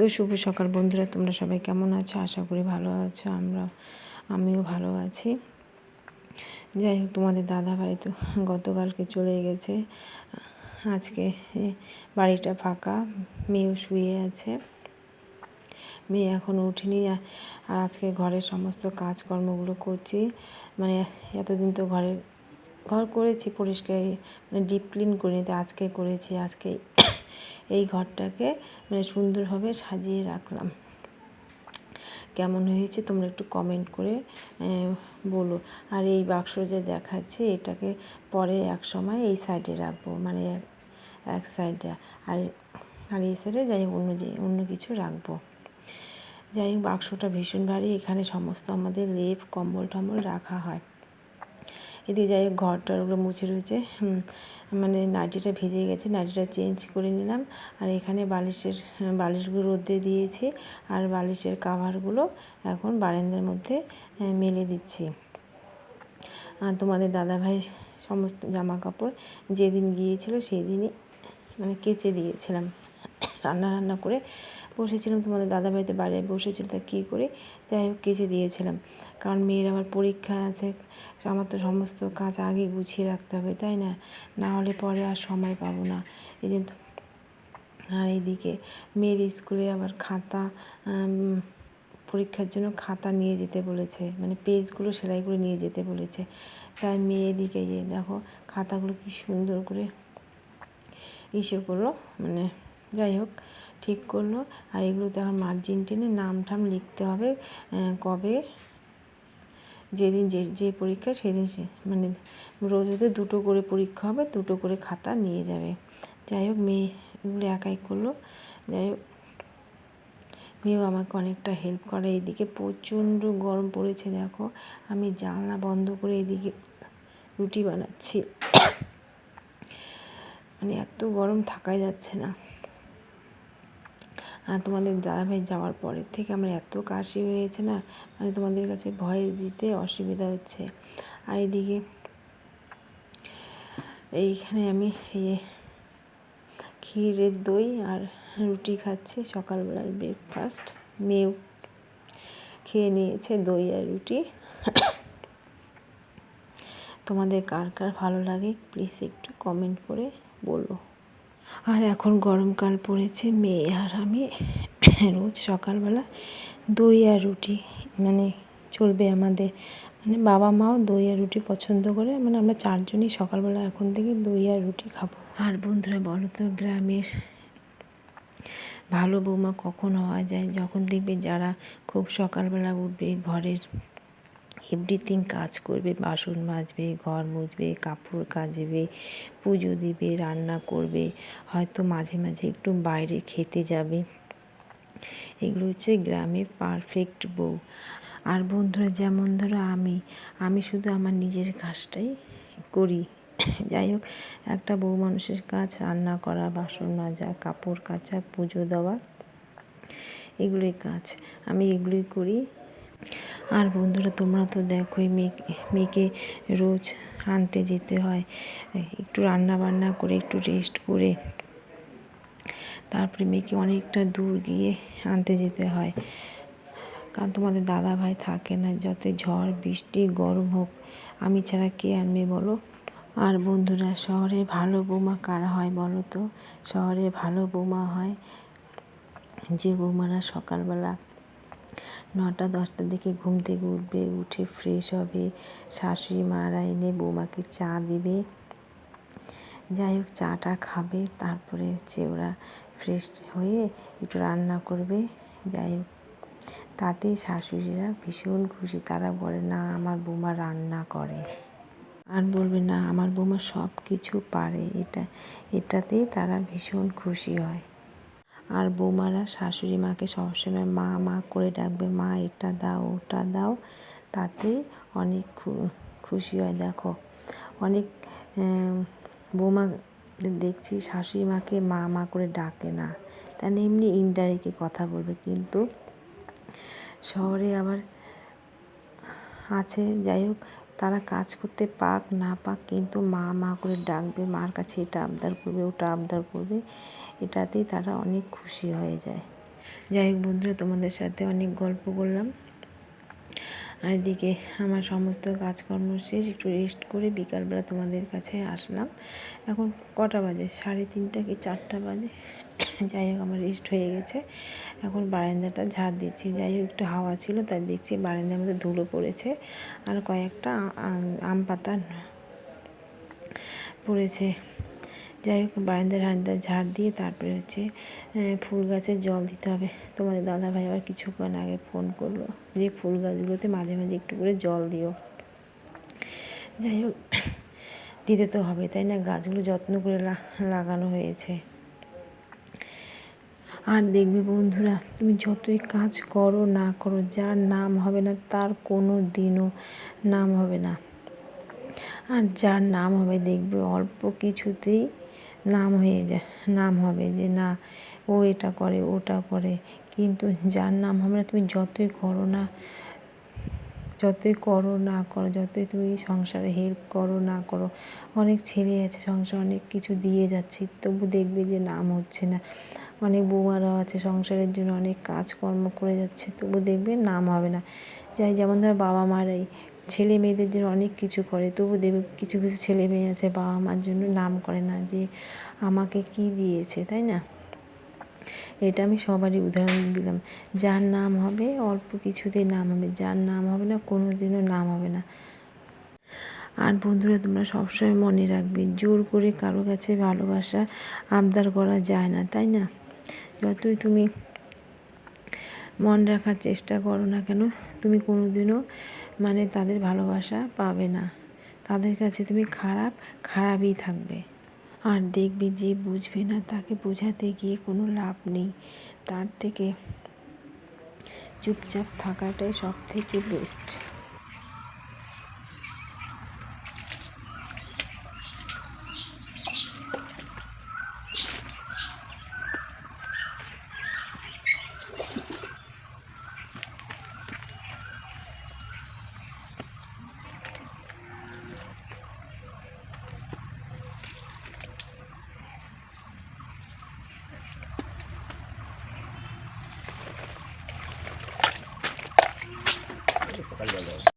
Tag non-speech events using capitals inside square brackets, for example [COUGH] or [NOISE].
তো শুভ সকাল বন্ধুরা, তোমরা সবাই কেমন আছো? আশা করি ভালো আছো, আমরা, আমিও ভালো আছি। যাই হোক, তোমাদের দাদা ভাই তো গতকালকে চলে গেছে। আজকে বাড়িটা ফাঁকা, মেয়েও শুয়ে আছে। মেয়ে এখন উঠিনি আর আজকে ঘরের সমস্ত কাজকর্মগুলো করছি। মানে এতদিন তো ঘরের, ঘর করেছি পরিষ্কার মানে ডিপ ক্লিন করিনি, তো আজকে করেছি, আজকে এই ঘরটাকে মানে সুন্দরভাবে সাজিয়ে রাখলাম। কেমন হয়েছে তোমরা একটু কমেন্ট করে বলো। আর এই বাক্স যে দেখাচ্ছে, এটাকে পরে এক সময় এই সাইডে রাখব মানে এক সাইডে আর আর এই সাইডে যাই হোক, অন্য যে, অন্য কিছু রাখব। যাই হোক, বাক্সটা ভীষণ ভারী। এখানে সমস্ত আমাদের লেপ কম্বল টম্বল রাখা হয়। এদিকে যাই হোক, ঘরটার ওগুলো মুছে রয়েছে। মানে নাইটিটা ভেজে গেছে, নাইটিটা চেঞ্জ করে নিলাম। আর এখানে বালিশের, বালিশগুলো রোদ্রে দিয়েছি আর বালিশের কাভারগুলো এখন বারান্দার মধ্যে মেলে দিচ্ছি। আর তোমাদের দাদাভাই সমস্ত জামা কাপড় যেদিন গিয়েছিল সেদিনই মানে কেচে দিয়েছিলাম। রান্না রান্না করে বসেছিলাম তোমাদের দাদাভাইতে বাইরে বসেছিল তা কী করে? যাই হোক, কেচে দিয়েছিলাম। কারণ মেয়ের আমার পরীক্ষা আছে আমার তো সমস্ত কাজ আগে গুছিয়ে রাখতে হবে, তাই না? না হলে পরে আর সময় পাবো না। এই জন্য আর এইদিকে মেয়ের স্কুলে আবার খাতা পরীক্ষার জন্য খাতা নিয়ে যেতে বলেছে মানে পেজগুলো সেলাই করে নিয়ে যেতে বলেছে। তাই মেয়ে গিয়ে দেখো, খাতাগুলো কি সুন্দর করে ইসে করল মানে যাই হোক ঠিক করল। আর এগুলোতে আমার মার্জিন টেনে নাম ঠাম লিখতে হবে কবে? যেদিন যে যে পরীক্ষা সেদিন সে মানে রোজ ওদের দুটো করে পরীক্ষা হবে, দুটো করে খাতা নিয়ে যাবে। যাই হোক মেয়ে এগুলো একাই করল। যাই হোক মেয়েও আমাকে অনেকটা হেল্প করে। এদিকে প্রচণ্ড গরম পড়েছে, দেখো। আমি জানলা বন্ধ করে এদিকে রুটি বানাচ্ছি। মানে এত গরম থাকাই যাচ্ছে না। তোমাদের দাদাভাই যাওয়ার পরের থেকে আমার এত কাশি হয়েছে না মানে তোমাদের কাছে ভয়েস দিতে অসুবিধা হচ্ছে। আর এদিকে এইখানে আমি এই ক্ষীরের দই আর রুটি খাচ্ছি, সকালবেলার ব্রেকফাস্ট মেয়েও খেয়ে নিয়েছে দই আর রুটি। তোমাদের কার কার ভালো লাগে প্লিজ একটু কমেন্ট করে বলো। আর এখন গরমকাল পড়েছে, মেয়ে আর আমি রোজ সকালবেলা দই আর রুটি মানে চলবে আমাদের। মানে বাবা মাও দই আর রুটি পছন্দ করে মানে আমরা চারজনই সকালবেলা এখন থেকে দই আর রুটি খাব। আর বন্ধুরা, বলো তো গ্রামের ভালো বৌমা কখন হওয়া যায়? যখন দেখবে যারা খুব সকালবেলা উঠবে ঘরের এভরিথিং কাজ করবে, বাসন মাজবে, ঘর মুছবে কাপড় কাচবে পুজো দিবে, রান্না করবে, হয়তো মাঝে মাঝে একটু বাইরে খেতে যাবে। এগুলো হচ্ছে গ্রামের পারফেক্ট বউ। আর বন্ধুরা, যেমন ধরো আমি আমি শুধু আমার নিজের কাজটাই করি। যাই হোক, একটা বউ মানুষের কাজ, রান্না করা, বাসন মাজা, কাপড় কাচা, পুজো দেওয়া, এগুলোই কাজ। আমি এগুলোই করি। আর বন্ধুরা, তোমরা তো দেখোই মেয়ে মেয়েকে রোজ আনতে যেতে হয়। একটু রান্না বান্না করে, একটু রেস্ট করে, তারপরে মেয়েকে অনেকটা দূর গিয়ে আনতে যেতে হয়। কারণ তোমাদের দাদা ভাই থাকে না, যত ঝড়, বৃষ্টি, গরম হোক, আমি ছাড়া কে আনবে বলো? আর বন্ধুরা, শহরে ভালো বৌমা কারা হয় বলো তো? শহরে ভালো বৌমা হয় যে বৌমারা সকালবেলা নটা, দশটার দিকে ঘুম থেকে উঠবে, উঠে ফ্রেশ হবে। শাশুড়ি মারা এনে বৌমাকে চা দিবে। যাই হোক, চাটা খাবে, তারপরে হচ্ছে ওরা ফ্রেশ হয়ে একটু রান্না করবে। যাই হোক তাতে শাশুড়িরা ভীষণ খুশি। তারা বলে, না, আমার বৌমা রান্না করে। আর বলবে, না, আমার বৌমা সব কিছু পারে। এটা, এটাতেই তারা ভীষণ খুশি হয়। আর বৌমারা শাশুড়ি মাকে সবসময় মা মা করে ডাকবে, মা, এটা দাও, ওটা দাও। তাতে অনেক খুশি হয়, দেখো। অনেক বৌমা দেখছি শাশুড়ি মাকে মা মা করে ডাকে না। তাহলে এমনি ইনডাইরেক্টলি কথা বলবে, কিন্তু শহরে আবার আছে, যাই হোক তারা কাজ করতে পাক, না পাক, কিন্তু মা মা করে ডাকবে, মার কাছে এটা আবদার করবে, ওটা আবদার করবে, এটাতেই তারা অনেক খুশি হয়ে যায়। যাই হোক বন্ধুরা, তোমাদের সাথে অনেক গল্প করলাম। আর এদিকে আমার সমস্ত কাজকর্ম শেষ, একটু রেস্ট করে বিকালবেলা তোমাদের কাছে আসলাম। এখন কটা বাজে? সাড়ে তিনটা কি চারটা বাজে? [COUGHS] যাই হোক, আমার রেস্ট হয়ে গেছে। এখন বারান্দাটা ঝাড় দিচ্ছি। যাই হোক, একটু হাওয়া ছিল, তাই দেখছি বারান্দার মধ্যে ধুলো পড়েছে আর কয়েকটা আম- পাতা পড়েছে। যাই হোক, বারান্দার হাঁড়িটা ঝাড় দিয়ে তারপরে হচ্ছে ফুল গাছে জল দিতে হবে। তোমাদের দাদা ভাই আবার কিছুক্ষণ আগে ফোন করল যে, ফুল গাছগুলোতে মাঝে মাঝে একটু করে জল দিও। যাই হোক, [COUGHS] দিতে তো হবে, তাই না? গাছগুলো যত্ন করে লাগানো হয়েছে। আর দেখবে বন্ধুরা, তুমি যতই কাজ করো না করো, যার নাম হবে না তার কোনো দিনও নাম হবে না। আর যার নাম হবে দেখবে অল্প কিছুতেই নাম হয়ে যায় নাম হবে যে না, ও এটা করে, ওটা করে। কিন্তু যার নাম হবে না, তুমি যতই করো না, যতই করো না করো, যতই তুমি সংসারে হেল্প করো না করো, অনেক ছেলে আছে সংসার, অনেক কিছু দিয়ে যাচ্ছে, তবু দেখবে যে নাম হচ্ছে না। অনেক বৌমারাও আছে, সংসারের জন্য অনেক কাজকর্ম করে যাচ্ছে, তবু দেখবে নাম হবে না। যাই, যেমন ধর বাবা মারাই ছেলে মেয়েদের জন্য অনেক কিছু করে, তবু দেখবে কিছু কিছু ছেলে মেয়ে আছে, বাবা মার জন্য নাম করে না যে আমাকে কি দিয়েছে, তাই না? এটা আমি সবারই উদাহরণ দিলাম। যার নাম হবে, অল্প কিছুতেই নাম হবে, যার নাম হবে না কোনো দিনও নাম হবে না। আর বন্ধুরা, তোমরা সবসময় মনে রাখবে, জোর করে কারও কাছে ভালোবাসা আবদার করা যায় না, তাই না? যতই তুমি মন রাখার চেষ্টা করো না কেন, তুমি কোনো দিনও মানে তাদের ভালোবাসা পাবে না। তাদের কাছে তুমি খারাপ, খারাপই থাকবে। আর দেখবে যে বুঝবে না, তাকে বোঝাতে গিয়ে কোনো লাভ নেই। তার থেকে চুপচাপ থাকাটাই সব থেকে বেস্ট